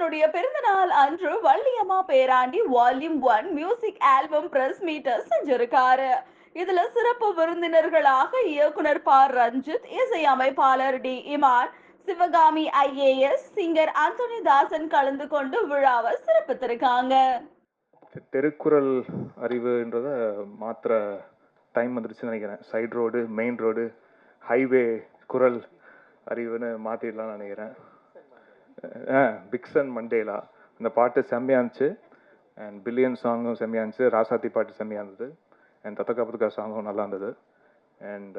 தன்னுடைய பிறந்தநாள் அன்று Valliyamma Perandi volume one music album press meet செஞ்சிருக்காரு. இதுல சிறப்பு விருந்தினர்களாக இயக்குனர் ப ரஞ்சித் இசை அமைப்பாளர் D. Imman Sivakami IAS singer Anthony Daasan கலந்து கொண்டு விழாவை சிறப்பித்திருக்காங்க. தெ- திருக்குறள் அறிவுன்றத மாத்திர டைம் வந்துருச்சுன்னு நினைக்கிறேன். Side road main road highway குரல் அறிவுன்னு மாற்றிடலாம்னு நினைக்கிறேன். பிக்சன் மண்டேலா. அந்த பாட்டு செம்மையாக இருந்துச்சு. அண்ட் பில்லியன் சாங்கும் செம்மையாக இருந்துச்சு. ராசாத்தி பாட்டு செம்மையாக இருந்தது. அண்ட் தத்தக்கா புத்தக்கா சாங்கும் நல்லா இருந்தது. அண்ட்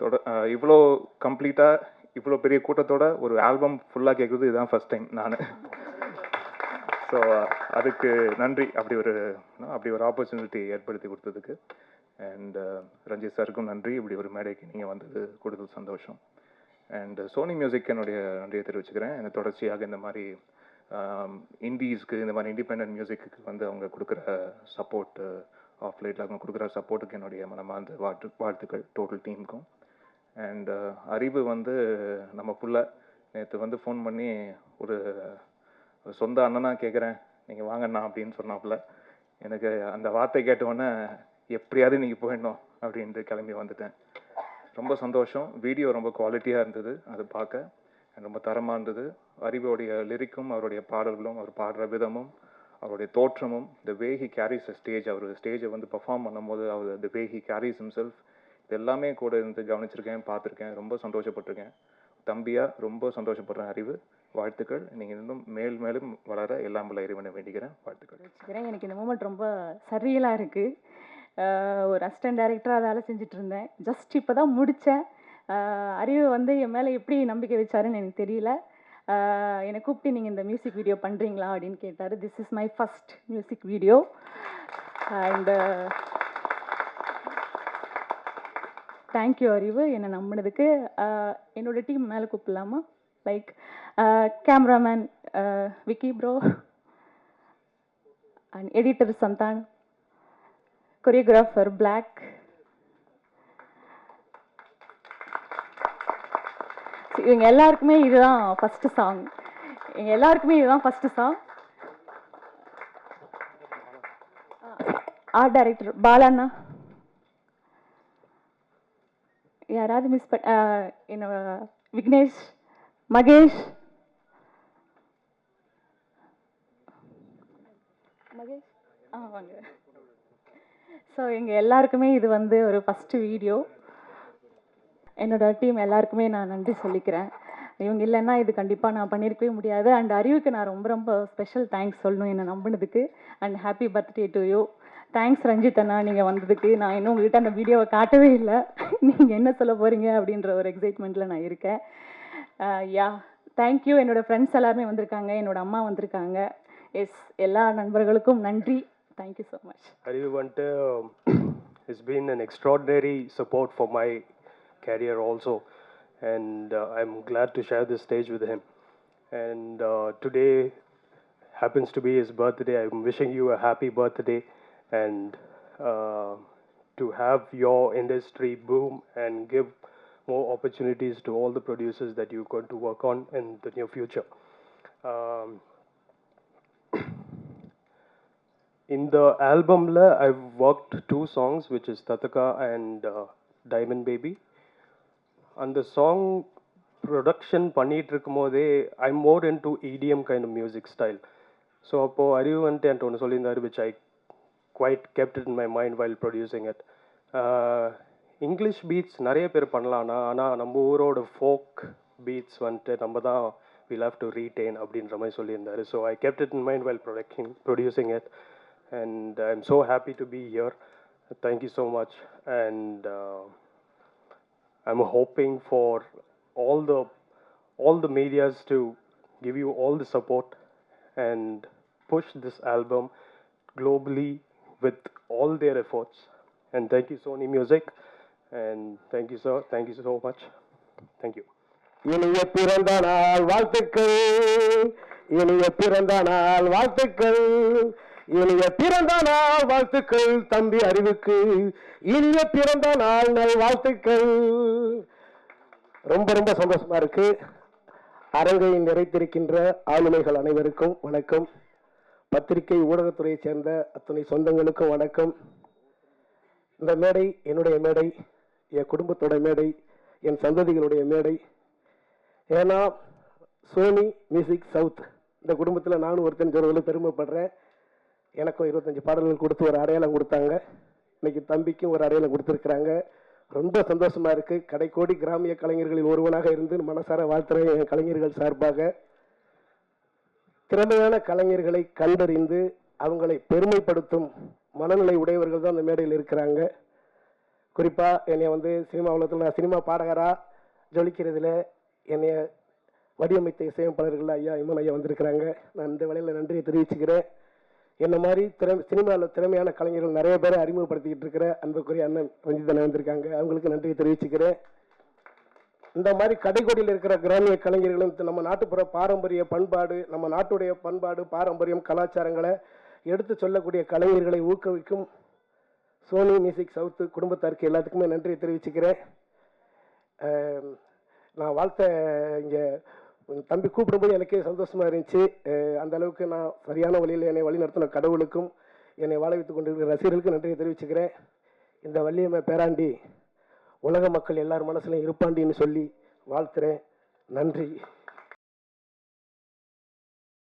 தொட இவ்வளோ கம்ப்ளீட்டாக இவ்வளோ பெரிய கூட்டத்தோட ஒரு ஆல்பம் ஃபுல்லாக கேட்குறது இதுதான் ஃபர்ஸ்ட் டைம் நான். ஸோ அதுக்கு நன்றி. அப்படி ஒரு அப்படி ஒரு ஆப்பர்ச்சுனிட்டி ஏற்படுத்தி கொடுத்ததுக்கு. அண்ட் ரஞ்சித் சாருக்கும் நன்றி. இப்படி ஒரு மேடைக்கு நீங்கள் வந்தது கூடுதல் சந்தோஷம். அண்ட் சோனி மியூசிக் என்னுடைய நன்றியை தெரிவிச்சுக்கிறேன் எனக்கு தொடர்ச்சியாக இந்த மாதிரி இண்டீஸ்க்கு இந்த மாதிரி இண்டிபெண்ட் மியூசிக்கு வந்து அவங்க கொடுக்குற சப்போர்ட்டு ஆஃப் லைட்டில் அவங்க கொடுக்குற சப்போர்ட்டுக்கு என்னுடைய மனமார்ந்த வாழ்த்து வாழ்த்துக்கள் டோட்டல் டீமுக்கும் அண்டு அறிவு வந்து நம்ம புள்ள. நேற்று வந்து ஃபோன் பண்ணி ஒரு சொந்த அண்ணனாக கேட்குறேன் நீங்கள் வாங்கண்ணா அப்படின்னு சொன்னாப்புல. எனக்கு அந்த வார்த்தை கேட்டவுடனே எப்படியாவது நீங்கள் போயிடணும் அப்படின்ட்டு கிளம்பி வந்துட்டேன். ரொம்ப சந்தோஷம். வீடியோ ரொம்ப குவாலிட்டியாக இருந்தது. அது பார்க்க. ரொம்ப தரமாக இருந்தது. அறிவோடைய லிரிக்கும் அவருடைய பாடல்களும் அவர் பாடுற விதமும் அவருடைய தோற்றமும் the way he carries a stage அவர் ஸ்டேஜை வந்து பெர்ஃபார்ம் பண்ணும்போது அவர் the way he carries himself இது எல்லாமே கூட இருந்து கவனிச்சிருக்கேன் பார்த்துருக்கேன். ரொம்ப சந்தோஷப்பட்டிருக்கேன். தம்பியாக ரொம்ப சந்தோஷப்படுறேன் அறிவு. வாழ்த்துக்கள். நீங்கள் இன்னும் மேல் மேலும் வளர எல்லாம் வல்ல இறைவனை வேண்டிக்கிறேன் வாழ்த்துக்கள். வச்சுக்கிறேன். எனக்கு இந்த மூமெண்ட் ரொம்ப சரியலாக இருக்குது ஒரு அசிஸ்டன்ட் டைரக்டராக வேலை செஞ்சுட்டு இருந்தேன் ஜஸ்ட் இப்போ தான் முடித்தேன் அறிவு வந்து என் மேலே எப்படி நம்பிக்கை வச்சாருன்னு எனக்கு தெரியல. என்னை கூப்பிட்டு நீங்கள் இந்த மியூசிக் வீடியோ பண்ணுறீங்களா அப்படின்னு கேட்டார். This is my first music video and thank you Arivu. என்னை நம்பினதுக்கு என்னோடய டீம் மேலே கூப்பிடலாமா? Like cameraman Vicky bro and editor Santhan choreographer Black இவங்க எல்லாருக்குமே இதுதான் ஃபர்ஸ்ட் சாங் எங்க எல்லாருக்குமே இதுதான் ஃபர்ஸ்ட் சாங் ஆர்ட் டைரக்டர் பாலாண்ணா. யாராவது மிஸ் பண் என்னோட விக்னேஷ் மகேஷ். மகேஷ்? ஆ வாங்க. ஸோ எங்கள் எல்லாருக்குமே இது வந்து ஒரு ஃபஸ்ட்டு வீடியோ என்னோட டீம் எல்லாருக்குமே நான் நன்றி சொல்லிக்கிறேன். இவங்க இல்லைன்னா இது கண்டிப்பாக நான் பண்ணியிருக்கவே முடியாது. அண்ட் அறிவுக்கு நான் ரொம்ப ரொம்ப ஸ்பெஷல் தேங்க்ஸ் சொல்லணும் என்னை நம்பினதுக்கு. And happy birthday to you thanks Ranjith அண்ணா நீங்கள் வந்ததுக்கு. நான் இன்னும் உங்கள்கிட்ட அந்த வீடியோவை காட்டவே இல்லை. நீங்கள் என்ன சொல்ல போகிறீங்க அப்படின்ற ஒரு எக்ஸைட்மெண்ட்டில் நான் இருக்கேன். Uh, யா தேங்க்யூ என்னோட ஃப்ரெண்ட்ஸ் எல்லாருமே வந்திருக்காங்க. என்னோட அம்மா வந்திருக்காங்க. எஸ் எல்லா நண்பர்களுக்கும் நன்றி. Thank you so much. Arivu um, it's been an extraordinary support for my career also. And uh, I'm glad to share this stage with him. And uh, today happens to be his birthday. I'm wishing you a happy birthday. And uh, to have your industry boom and give more opportunities to all the producers that you're going to work on in the near future. Um, in the album la, i've worked two songs which is tataka and uh, diamond baby. அந்த song production பண்ணிகிட்டு இருக்கும் போதே I more into EDM kind of music style so அப்போது அறிவு வந்துட்டு என்கிட்ட ஒன்று சொல்லியிருந்தாரு which I quite kept in my mind while producing it English beats நிறைய பேர் பண்ணலாம்னா ஆனால் நம்ம ஊரோட ஃபோக் பீட்ஸ் வந்துட்டு நம்ம தான் வில் ஹாவ் டு ரீடெயின் அப்படின்ற மாதிரி சொல்லியிருந்தாரு. So I kept it in mind while producting producing it and I'm so happy to be here. Thank you so much, and uh, I'm hoping for all the all the medias to give you all the support and push this album globally with all their efforts. And thank you, Sony Music, and thank you, sir. Thank you so much. Thank you. இனிய பிறந்த நாள் வாழ்த்துக்கள் இனிய பிறந்த நாள் வாழ்த்துக்கள் இனிய பிறந்த நாள் வாழ்த்துக்கள் தம்பி அறிவுக்கு. இனிய பிறந்த நாள் நல் வாழ்த்துக்கள். ரொம்ப ரொம்ப சந்தோஷமா இருக்கு. அரங்கை நிறைத்திருக்கின்ற ஆளுமைகள் அனைவருக்கும் வணக்கம். பத்திரிகை ஊடகத்துறையைச் சேர்ந்த அத்தனை சொந்தங்களுக்கும் வணக்கம். இந்த மேடை என்னுடைய மேடை என் குடும்பத்தோட மேடை என் சந்ததிகளுடைய மேடை. ஏன்னா சோனி மியூசிக் சவுத் இந்த குடும்பத்தில் நானும் ஒருத்தன் சொல்வதில் பெருமைப்படுறேன். எனக்கும் இருபத்தஞ்சி பாடல்கள் கொடுத்து ஒரு அடையாளம் கொடுத்தாங்க. இன்னைக்கு தம்பிக்கும் ஒரு அடையாளம் கொடுத்துருக்குறாங்க. ரொம்ப சந்தோஷமாக இருக்குது கடைக்கோடி கிராமிய கலைஞர்களில் ஒருவனாக இருந்து மனசார வாழ்த்துறேன் என் கலைஞர்கள் சார்பாக. திறமையான கலைஞர்களை கண்டறிந்து அவங்களை பெருமைப்படுத்தும் மனநிலை உடையவர்கள் தான் அந்த மேடையில் இருக்கிறாங்க. குறிப்பாக என்னை வந்து சினிமா உலகத்தில் நான் சினிமா பாடகராக ஜொலிக்கிறதுல என்னைய வடிவமைத்த இசையமைப்பாளர்கள் ஐயா இம்மன் ஐயா வந்திருக்கிறாங்க. நான் இந்த வேலையில் நன்றியை தெரிவிச்சுக்கிறேன். என்ன மாதிரி திற சினிமாவில் திறமையான கலைஞர்கள் நிறைய பேரை அறிமுகப்படுத்திக்கிட்டு இருக்கிற அன்புக்குரிய அண்ணன் ரஞ்சிதன் வந்திருக்காங்க. அவங்களுக்கு நன்றியை தெரிவிச்சுக்கிறேன். இந்த மாதிரி கடைக்கோடியில் இருக்கிற கிராமிய கலைஞர்களும் நம்ம நாட்டுப்புற பாரம்பரிய பண்பாடு நம்ம நாட்டுடைய பண்பாடு பாரம்பரியம் கலாச்சாரங்களை எடுத்து சொல்லக்கூடிய கலைஞர்களை ஊக்குவிக்கும் சோனி மியூசிக் சவுத்து குடும்பத்தாருக்கு எல்லாத்துக்குமே நன்றியை தெரிவிச்சுக்கிறேன். நான் வாழ்த்த இங்கே தம்பி கூப்பிடும்போது எனக்கே சந்தோஷமாக இருந்துச்சு. அந்த அளவுக்கு நான் சரியான வழியில் என்னை வழி நடத்தின கடவுளுக்கும் என்னை வாழ வைத்துக் கொண்டிருக்கிற ரசிகர்களுக்கு நன்றியை தெரிவிச்சுக்கிறேன். இந்த வள்ளியம்மை பேராண்டி உலக மக்கள் எல்லார் மனசுலையும் இருப்பாண்டின்னு சொல்லி வாழ்த்துறேன். நன்றி.